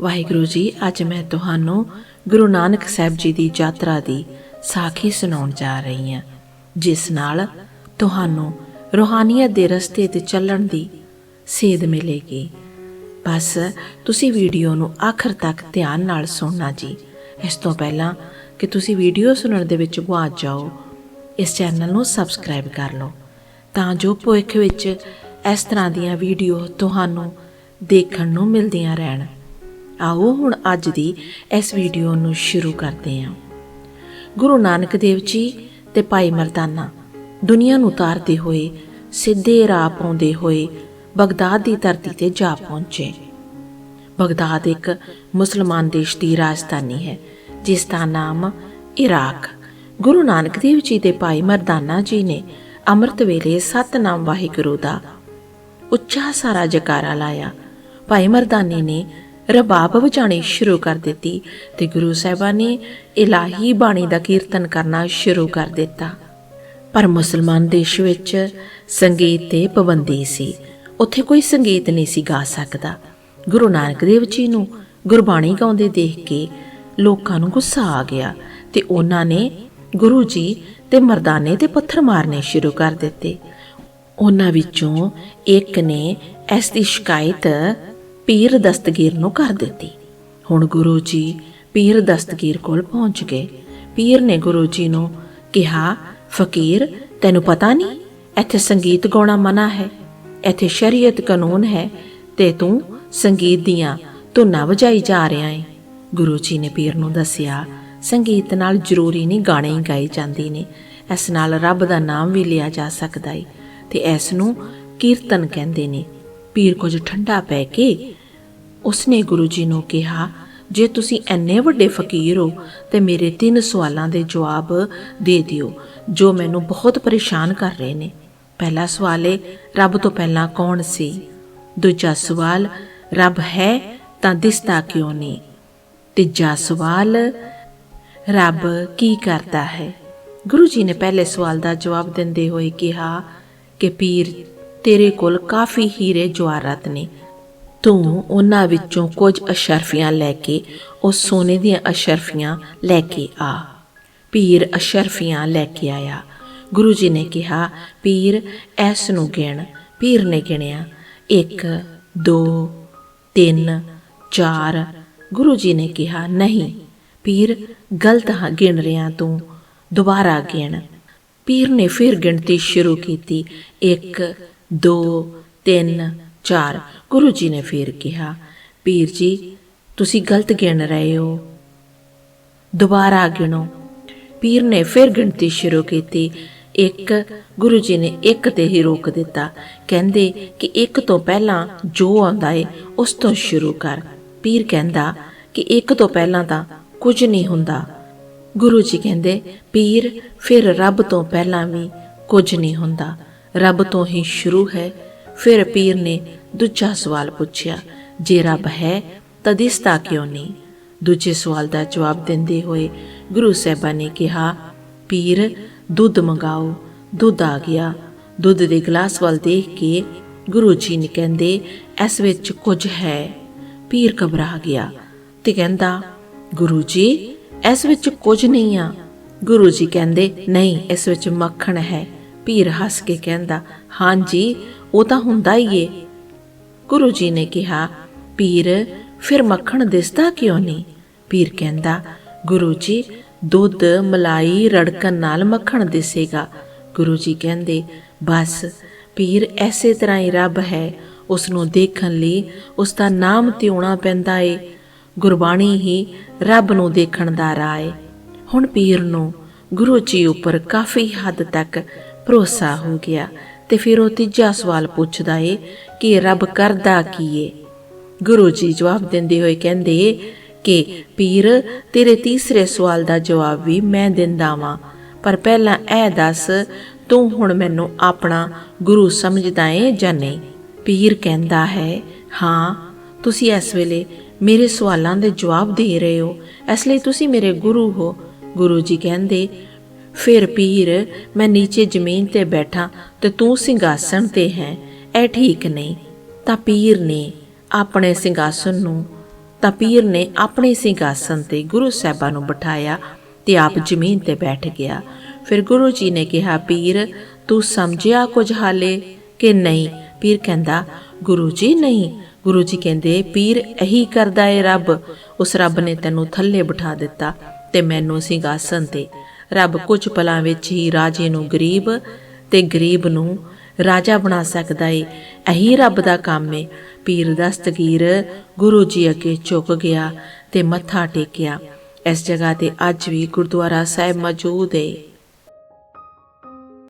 ਵਾਹਿਗੁਰੂ ਜੀ, ਅੱਜ ਮੈਂ ਤੁਹਾਨੂੰ ਗੁਰੂ ਨਾਨਕ ਸਾਹਿਬ ਜੀ ਦੀ ਯਾਤਰਾ ਦੀ ਸਾਖੀ ਸੁਣਾਉਣ ਜਾ ਰਹੀ ਹਾਂ, ਜਿਸ ਨਾਲ ਤੁਹਾਨੂੰ ਰੋਹਾਨੀਅਤ ਦੇ ਰਸਤੇ ਤੇ ਚੱਲਣ ਦੀ ਸੇਧ ਮਿਲੇਗੀ। ਬਸ ਤੁਸੀਂ ਵੀਡੀਓ ਨੂੰ ਆਖਰ ਤੱਕ ਧਿਆਨ ਨਾਲ ਸੁਣਨਾ ਜੀ। ਇਸ ਤੋਂ ਪਹਿਲਾਂ ਕਿ ਤੁਸੀਂ ਵੀਡੀਓ ਸੁਣਨ ਦੇ ਵਿੱਚ ਗੁਆਚ ਜਾਓ, ਇਸ ਚੈਨਲ ਨੂੰ ਸਬਸਕ੍ਰਾਈਬ ਕਰ ਲਓ, ਤਾਂ ਜੋ ਭਵਿੱਖ ਵਿੱਚ ਇਸ ਤਰ੍ਹਾਂ ਦੀਆਂ ਵੀਡੀਓ ਤੁਹਾਨੂੰ ਦੇਖਣ ਨੂੰ ਮਿਲਦੀਆਂ ਰਹਿਣ। ਆਓ ਹੁਣ ਅੱਜ ਦੀ ਇਸ ਵੀਡੀਓ ਨੂੰ ਸ਼ੁਰੂ ਕਰਦੇ ਹਾਂ। ਗੁਰੂ ਨਾਨਕ ਦੇਵ ਜੀ ਤੇ ਭਾਈ ਮਰਦਾਨਾ ਦੁਨੀਆ ਨੂੰ ਤਾਰਦੇ ਹੋਏ, ਸਿੱਧੇ ਰਾਹ ਪਾਉਂਦੇ ਹੋਏ ਬਗਦਾਦ ਦੀ ਧਰਤੀ ਤੇ ਜਾ ਪਹੁੰਚੇ। ਬਗਦਾਦ ਇੱਕ ਮੁਸਲਮਾਨ ਦੇਸ਼ ਦੀ ਰਾਜਧਾਨੀ ਹੈ, ਜਿਸ ਦਾ ਨਾਮ ਇਰਾਕ। ਗੁਰੂ ਨਾਨਕ ਦੇਵ ਜੀ ਦੇ ਭਾਈ ਮਰਦਾਨਾ ਜੀ ਨੇ ਅੰਮ੍ਰਿਤ ਵੇਲੇ ਸਤਨਾਮ ਵਾਹਿਗੁਰੂ ਦਾ ਉੱਚਾ ਸਾਰਾ ਜਕਾਰਾ ਲਾਇਆ। ਭਾਈ ਮਰਦਾਨੇ ਨੇ ਰਬਾਬ ਵਜਾਣੀ ਸ਼ੁਰੂ ਕਰ ਦਿੱਤੀ ਤੇ ਗੁਰੂ ਸਾਹਿਬਾਂ ਨੇ ਇਲਾਹੀ ਬਾਣੀ ਦਾ ਕੀਰਤਨ ਕਰਨਾ ਸ਼ੁਰੂ ਕਰ ਦਿੱਤਾ। ਪਰ ਮੁਸਲਮਾਨ ਦੇਸ਼ ਵਿੱਚ ਸੰਗੀਤ ਤੇ ਪਾਬੰਦੀ ਸੀ। ਉੱਥੇ ਕੋਈ ਸੰਗੀਤ ਨਹੀਂ ਸੀ ਗਾ ਸਕਦਾ। ਗੁਰੂ ਨਾਨਕ ਦੇਵ ਜੀ ਨੂੰ ਗੁਰਬਾਣੀ ਗਾਉਂਦੇ ਦੇਖ ਕੇ ਲੋਕਾਂ ਨੂੰ ਗੁੱਸਾ ਆ ਗਿਆ ਤੇ ਉਹਨਾਂ ਨੇ ਗੁਰੂ ਜੀ ਤੇ ਮਰਦਾਨੇ ਤੇ ਪੱਥਰ ਮਾਰਨੇ ਸ਼ੁਰੂ ਕਰ ਦਿੱਤੇ। ਉਹਨਾਂ ਵਿੱਚੋਂ ਇੱਕ ਨੇ ਇਸ ਦੀ ਸ਼ਿਕਾਇਤ ਪੀਰ ਦਸਤਗੀਰ ਨੂੰ ਕਰ ਦਿੱਤੀ। ਹੁਣ ਗੁਰੂ ਜੀ ਪੀਰ ਦਸਤਗੀਰ ਕੋਲ ਪਹੁੰਚ ਗਏ। ਪੀਰ ਨੇ ਗੁਰੂ ਜੀ ਨੂੰ ਕਿਹਾ, ਫਕੀਰ, ਤੈਨੂੰ ਪਤਾ ਨਹੀਂ, ਇੱਥੇ ਸੰਗੀਤ ਗਾਉਣਾ ਮਨਾ ਹੈ। ਇੱਥੇ ਸ਼ਰੀਅਤ ਕਾਨੂੰਨ ਹੈ ਤੇ ਤੂੰ ਸੰਗੀਤ ਦੀਆਂ ਧੁਨਾਂ ਵਜਾਈ ਜਾ ਰਿਹਾ ਹੈ ਗੁਰੂ ਜੀ ਨੇ ਪੀਰ ਨੂੰ ਦੱਸਿਆ, ਸੰਗੀਤ ਨਾਲ ਜ਼ਰੂਰੀ ਨਹੀਂ ਗਾਣੇ ਹੀ ਗਾਏ ਜਾਂਦੇ ਨੇ। ਇਸ ਨਾਲ ਰੱਬ ਦਾ ਨਾਮ ਵੀ ਲਿਆ ਜਾ ਸਕਦਾ ਹੈ ਤੇ ਇਸ ਨੂੰ ਕੀਰਤਨ ਕਹਿੰਦੇ ਨੇ। ਪੀਰ ਕੁਝ ਠੰਡਾ ਪੈ ਕੇ ਉਸਨੇ ਗੁਰੂ ਜੀ ਨੂੰ ਕਿਹਾ, ਜੇ ਤੁਸੀਂ ਐਨੇ ਵੱਡੇ ਫਕੀਰ ਹੋ, ਤੇ ਮੇਰੇ ਤਿੰਨ ਸਵਾਲਾਂ ਦੇ ਜਵਾਬ ਦੇ ਦਿਓ, ਜੋ ਮੈਨੂੰ ਬਹੁਤ ਪਰੇਸ਼ਾਨ ਕਰ ਰਹੇ ਨੇ। ਪਹਿਲਾ ਸਵਾਲ ਹੈ ਰੱਬ ਤੋਂ ਪਹਿਲਾਂ ਕੌਣ ਸੀ? ਦੂਜਾ ਸਵਾਲ, ਰੱਬ ਹੈ ਤਾਂ ਦਿਸਦਾ ਕਿਉਂ ਨਹੀਂ? ਤੀਜਾ ਸਵਾਲ, ਰੱਬ ਕੀ ਕਰਦਾ ਹੈ? ਗੁਰੂ ਜੀ ਨੇ ਪਹਿਲੇ ਸਵਾਲ ਦਾ ਜਵਾਬ ਦਿੰਦੇ ਹੋਏ ਕਿਹਾ ਕਿ, ਪੀਰ, ਤੇਰੇ ਕੋਲ ਕਾਫੀ ਹੀਰੇ ਜਵਾਹਰਤ ਨੇ। ਤੂੰ ਉਹਨਾਂ ਵਿੱਚੋਂ ਕੁਝ ਅਸ਼ਰਫੀਆਂ ਲੈ ਕੇ, ਉਹ ਸੋਨੇ ਦੀਆਂ ਅਸ਼ਰਫੀਆਂ ਲੈ ਕੇ ਆ। ਪੀਰ ਅਸ਼ਰਫੀਆਂ ਲੈ ਕੇ ਆਇਆ। ਗੁਰੂ ਜੀ ਨੇ ਕਿਹਾ, ਪੀਰ, ਐਸ ਨੂੰ ਗਿਣ। ਪੀਰ ਨੇ ਗਿਣਿਆ 1 2 3 4 ਗੁਰੂ ਜੀ ਨੇ ਕਿਹਾ, ਨਹੀਂ, ਪੀਰ, ਗਲਤ ਹਾਂ, ਗਿਣ ਰਿਆ ਤੂੰ। ਦੁਬਾਰਾ ਗਿਣ। ਪੀਰ ਨੇ ਫਿਰ ਗਿਣਤੀ ਸ਼ੁਰੂ ਕੀਤੀ 1 2 3 4 ਗੁਰੂ ਜੀ ਨੇ ਫਿਰ ਕਿਹਾ, ਪੀਰ ਜੀ, ਤੁਸੀਂ ਗਲਤ ਗਿਣ ਰਹੇ ਹੋ। ਦੁਬਾਰਾ ਗਿਣੋ। ਪੀਰ ਨੇ ਫਿਰ ਗਿਣਤੀ ਸ਼ੁਰੂ ਕੀਤੀ। ਇੱਕ ਗੁਰੂ ਜੀ ਨੇ ਇੱਕ ਤੇ ਹੀ ਰੋਕ ਦਿੱਤਾ। ਕਹਿੰਦੇ ਕਿ ਇੱਕ ਤੋਂ ਪਹਿਲਾਂ ਜੋ ਆਉਂਦਾ ਏ, ਉਸ ਤੋਂ ਸ਼ੁਰੂ ਕਰ। ਪੀਰ ਕਹਿੰਦਾ ਕਿ ਇੱਕ ਤੋਂ ਪਹਿਲਾਂ ਤਾਂ ਕੁਝ ਨਹੀਂ ਹੁੰਦਾ। ਗੁਰੂ ਜੀ ਕਹਿੰਦੇ, ਪੀਰ, ਫਿਰ ਰੱਬ ਤੋਂ ਪਹਿਲਾਂ ਵੀ ਕੁਝ ਨਹੀਂ ਹੁੰਦਾ। ਰੱਬ ਤੋਂ ਹੀ ਸ਼ੁਰੂ ਹੈ ਫਿਰ ਪੀਰ ਨੇ ਦੂਜਾ ਸਵਾਲ ਪੁੱਛਿਆ, ਜੇ ਰੱਬ ਹੈ, ਤਾਂ ਦਿਸਦਾ ਕਿਉਂ ਨਹੀਂ? ਦੂਜੇ ਸਵਾਲ ਦਾ ਜਵਾਬ ਦਿੰਦੇ ਹੋਏ ਗੁਰੂ ਸਾਹਿਬਾਨ ਨੇ ਕਿਹਾ, ਪੀਰ, ਦੁੱਧ ਮੰਗਾਓ, ਦੁੱਧ ਆ ਗਿਆ। ਦੁੱਧ ਦੇ ਗਲਾਸ ਵੱਲ ਦੇਖ ਕੇ ਗੁਰੂ ਜੀ ਨੇ ਕਹਿੰਦੇ, ਇਸ ਵਿੱਚ ਕੁਝ ਹੈ। ਪੀਰ ਘਬਰਾ ਗਿਆ ਤੇ ਕਹਿੰਦਾ, ਗੁਰੂ ਜੀ, ਇਸ ਵਿੱਚ ਕੁਝ ਨਹੀਂ ਆ। ਗੁਰੂ ਜੀ ਕਹਿੰਦੇ, ਨਹੀਂ, ਇਸ ਵਿੱਚ ਮੱਖਣ ਹੈ। ਪੀਰ ਹੱਸ ਕੇ ਕਹਿੰਦਾ ਹਾਂਜੀ ਉਹ ਤਾਂ ਹੁੰਦਾ ਹੀ ਏ। ਗੁਰੂ ਜੀ ਨੇ ਕਿਹਾ ਪੀਰ ਫਿਰ ਮੱਖਣ ਦਿਸਦਾ ਕਿਉਂ ਨਹੀਂ? ਪੀਰ ਕਹਿੰਦਾ, ਗੁਰੂ ਜੀ, ਦੁੱਧ, ਮਲਾਈ, ਰੜਕਣ ਨਾਲ ਮੱਖਣ ਦਿਸੇਗਾ। ਗੁਰੂ ਜੀ ਕਹਿੰਦੇ, ਬਸ ਪੀਰ ਐਸੇ ਤਰ੍ਹਾਂ ਹੀ ਰੱਬ ਹੈ। ਉਸ ਨੂੰ ਦੇਖਣ ਲਈ ਉਸ ਦਾ ਨਾਮ ਤਿਉਣਾ ਪੈਂਦਾ ਏ। ਗੁਰਬਾਣੀ ਹੀ ਰੱਬ ਨੂੰ ਦੇਖਣ ਦਾ ਰਾਹ ਏ। ਹੁਣ ਪੀਰ ਨੂੰ ਗੁਰੂ ਜੀ ਉੱਪਰ ਕਾਫੀ ਹੱਦ ਤੱਕ ਭਰੋਸਾ ਹੋ ਗਿਆ ਤੇ ਫਿਰ ਉਹ ਤੀਜਾ ਸਵਾਲ ਪੁੱਛਦਾ ਏ ਕਿ ਰੱਬ ਕਰਦਾ ਕੀ ਏ? ਗੁਰੂ ਜੀ ਜਵਾਬ ਦਿੰਦੇ ਹੋਏ ਕਹਿੰਦੇ ਕਿ, ਪੀਰ, ਤੇਰੇ ਤੀਸਰੇ ਸਵਾਲ ਦਾ ਜਵਾਬ ਵੀ ਮੈਂ ਦਿੰਦਾ ਵਾਂ। ਪਰ ਪਹਿਲਾਂ ਇਹ ਦੱਸ, ਤੂੰ ਹੁਣ ਮੈਨੂੰ ਆਪਣਾ ਗੁਰੂ ਸਮਝਦਾ ਏ ਜਾਂ ਨਹੀਂ? ਪੀਰ ਕਹਿੰਦਾ ਹੈ, ਹਾਂ, ਤੁਸੀਂ ਇਸ ਵੇਲੇ ਮੇਰੇ ਸਵਾਲਾਂ ਦੇ ਜਵਾਬ ਦੇ ਰਹੇ ਹੋ। ਇਸ ਲਈ ਤੁਸੀਂ ਮੇਰੇ ਗੁਰੂ ਹੋ। ਗੁਰੂ ਜੀ ਕਹਿੰਦੇ ਫਿਰ ਪੀਰ, ਮੈਂ ਨੀਚੇ ਜ਼ਮੀਨ ਤੇ ਬੈਠਾ ਤੇ ਤੂੰ ਸਿੰਘਾਸਣ ਤੇ ਹੈ। ਇਹ ਠੀਕ ਨਹੀਂ, ਤਾਂ ਪੀਰ ਨੇ ਆਪਣੇ ਸਿੰਘਾਸਣ ਨੂੰ, ਤਾਂ ਪੀਰ ਨੇ ਆਪਣੇ ਸਿੰਘਾਸਨ ਤੇ ਗੁਰੂ ਸਾਹਿਬਾਂ ਨੂੰ ਬਿਠਾਇਆ ਤੇ ਆਪ ਜ਼ਮੀਨ ਤੇ ਬੈਠ ਗਿਆ। ਫਿਰ ਗੁਰੂ ਜੀ ਨੇ ਕਿਹਾ, ਪੀਰ, ਤੂੰ ਸਮਝਿਆ ਕੁਝ ਹਾਲੇ ਕਿ ਨਹੀਂ? ਪੀਰ ਕਹਿੰਦਾ, ਗੁਰੂ ਜੀ ਨਹੀਂ। ਗੁਰੂ ਜੀ ਕਹਿੰਦੇ, ਪੀਰ, ਇਹੀ ਕਰਦਾ ਏ ਰੱਬ। ਉਸ ਰੱਬ ਨੇ ਤੈਨੂੰ ਥੱਲੇ ਬਿਠਾ ਦਿੱਤਾ ਤੇ ਮੈਨੂੰ ਸਿੰਘਾਸਨ ਤੇ ਰੱਬ ਕੁਝ ਪਲਾਂ ਵਿੱਚ ਹੀ ਰਾਜੇ ਨੂੰ ਗਰੀਬ ਤੇ ਗਰੀਬ ਨੂੰ ਰਾਜਾ ਬਣਾ ਸਕਦਾ ਏ। ਇਹੀ ਰੱਬ ਦਾ ਕੰਮ ਏ। ਪੀਰ ਦਸਤਗੀਰ ਗੁਰੂ ਜੀ ਅੱਗੇ ਝੁਕ ਗਿਆ ਤੇ ਮੱਥਾ ਟੇਕਿਆ। ਇਸ ਜਗ੍ਹਾ ਤੇ ਅੱਜ ਵੀ ਗੁਰਦੁਆਰਾ ਸਾਹਿਬ ਮੌਜੂਦ ਏ।